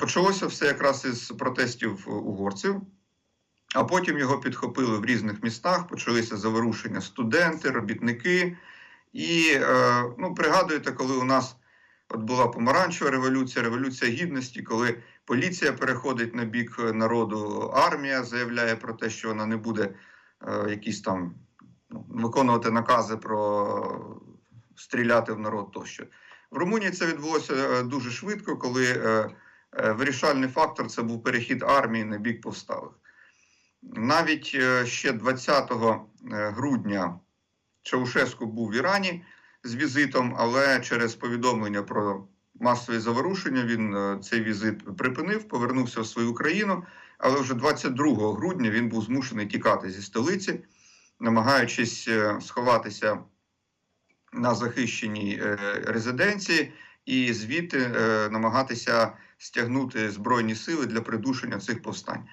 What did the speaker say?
Почалося все якраз із протестів угорців, а потім його підхопили в різних містах. Почалися заворушення студенти, робітники. І е, ну, пригадуєте, коли у нас от була помаранчева революція, революція гідності, коли поліція переходить на бік народу, армія заявляє про те, що вона не буде е, якісь там ну, виконувати накази про стріляти в народ тощо. В Румунії це відбулося е, дуже швидко, коли е, е, вирішальний фактор це був перехід армії на бік повсталих. Навіть е, ще 20 грудня Чаушеску був в Ірані з візитом, але через повідомлення про масові заворушення він е, цей візит припинив, повернувся в свою країну. Але вже 22 грудня він був змушений тікати зі столиці, намагаючись е, сховатися на захищеній е, резиденції і звідти е, намагатися стягнути збройні сили для придушення цих повстань.